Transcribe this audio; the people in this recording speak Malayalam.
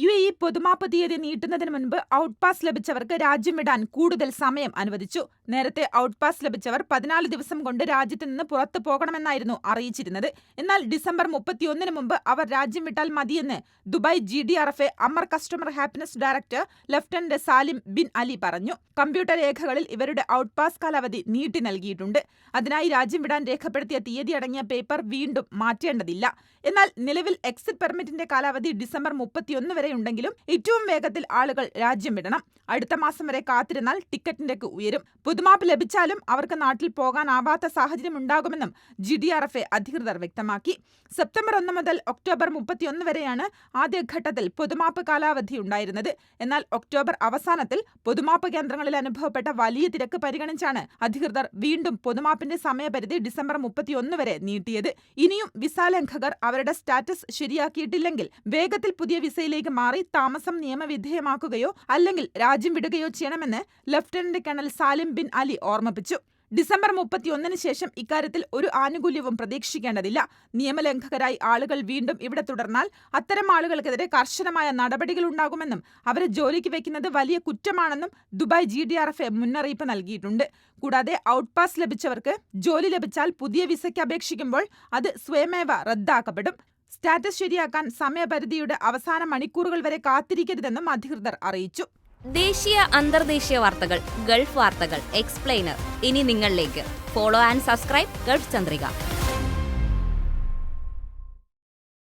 യു എ ഇ പൊതുമാപ്പ് തീയതി നീട്ടുന്നതിന് മുൻപ് ഔട്ട് പാസ് ലഭിച്ചവർക്ക് രാജ്യം വിടാൻ കൂടുതൽ സമയം അനുവദിച്ചു. നേരത്തെ ഔട്ട് പാസ് ലഭിച്ചവർ പതിനാല് ദിവസം കൊണ്ട് രാജ്യത്ത് നിന്ന് പുറത്തു പോകണമെന്നായിരുന്നു അറിയിച്ചിരുന്നത്. എന്നാൽ ഡിസംബർ മുപ്പത്തിയൊന്നിന് മുമ്പ് അവർ രാജ്യം വിട്ടാൽ മതിയെന്ന് Dubai G D R F A Amer customer happiness director lieutenant Salim bin Ali പറഞ്ഞു. കമ്പ്യൂട്ടർ രേഖകളിൽ ഇവരുടെ ഔട്ട് പാസ് കാലാവധി നീട്ടി നൽകിയിട്ടുണ്ട്. അതിനായി രാജ്യം വിടാൻ രേഖപ്പെടുത്തിയ തീയതി അടങ്ങിയ പേപ്പർ വീണ്ടും മാറ്റേണ്ടതില്ല. എന്നാൽ നിലവിൽ എക്സിറ്റ് പെർമിറ്റിന്റെ കാലാവധി ഡിസംബർ മുപ്പത്തിയൊന്ന് വരെ ഉണ്ടെങ്കിലും ഏറ്റവും വേഗത്തിൽ ആളുകൾ രാജ്യം വിടണം. അടുത്ത മാസം വരെ കാത്തിരുന്നാൽ ടിക്കറ്റ് നിരക്ക് ഉയരും. പുതുമാപ്പ് ലഭിച്ചാലും അവർക്ക് നാട്ടിൽ പോകാനാവാത്ത സാഹചര്യം ഉണ്ടാകുമെന്നും G D R F A അധികൃതർ വ്യക്തമാക്കി. സെപ്റ്റംബർ ഒന്ന് മുതൽ ഒക്ടോബർ മുപ്പത്തിയൊന്ന് വരെയാണ് ആദ്യഘട്ടത്തിൽ പൊതുമാപ്പ് കാലാവധി ഉണ്ടായിരുന്നത്. എന്നാൽ ഒക്ടോബർ അവസാനത്തിൽ പുതുമാപ്പ് കേന്ദ്രങ്ങളിൽ അനുഭവപ്പെട്ട വലിയ തിരക്ക് പരിഗണിച്ചാണ് അധികൃതർ വീണ്ടും പുതുമാപ്പിന്റെ സമയപരിധി ഡിസംബർ മുപ്പത്തിയൊന്ന് വരെ നീട്ടിയത്. ഇനിയും വിസ ലംഘകർ അവരുടെ സ്റ്റാറ്റസ് ശരിയാക്കിയിട്ടില്ലെങ്കിൽ വേഗത്തിൽ പുതിയ വിസയിലേക്ക് മാറി താമസം നിയമവിധേയമാക്കുകയോ അല്ലെങ്കിൽ രാജ്യം വിടുകയോ ചെയ്യണമെന്ന് lieutenant colonel Salim bin Ali ഓർമ്മിപ്പിച്ചു. ഡിസംബർ മുപ്പത്തിയൊന്നിന് ശേഷം ഇക്കാര്യത്തിൽ ഒരു ആനുകൂല്യവും പ്രതീക്ഷിക്കേണ്ടതില്ല. നിയമലംഘകരായി ആളുകൾ വീണ്ടും ഇവിടെ തുടർന്നാൽ അത്തരം ആളുകൾക്കെതിരെ കർശനമായ നടപടികൾ ഉണ്ടാകുമെന്നും അവരെ ജോലിക്ക് വെക്കുന്നത് വലിയ കുറ്റമാണെന്നും Dubai G D R F A മുന്നറിയിപ്പ് നൽകിയിട്ടുണ്ട്. കൂടാതെ ഔട്ട് പാസ് ലഭിച്ചവർക്ക് ജോലി ലഭിച്ചാൽ പുതിയ വിസയ്ക്ക് അപേക്ഷിക്കുമ്പോൾ അത് സ്വയമേവ റദ്ദാക്കപ്പെടും. സ്റ്റാറ്റസ് ശരിയാക്കാൻ സമയപരിധിയുടെ അവസാന മണിക്കൂറുകൾ വരെ കാത്തിരിക്കരുതെന്നും അധികൃതർ അറിയിച്ചു. ദേശീയ അന്തർദേശീയ വാർത്തകൾ ഗൾഫ് വാർത്തകൾ എക്സ്പ്ലെയിനർ. ഇനി നിങ്ങളിലേക്ക്. Follow and subscribe Gulf Chandrika.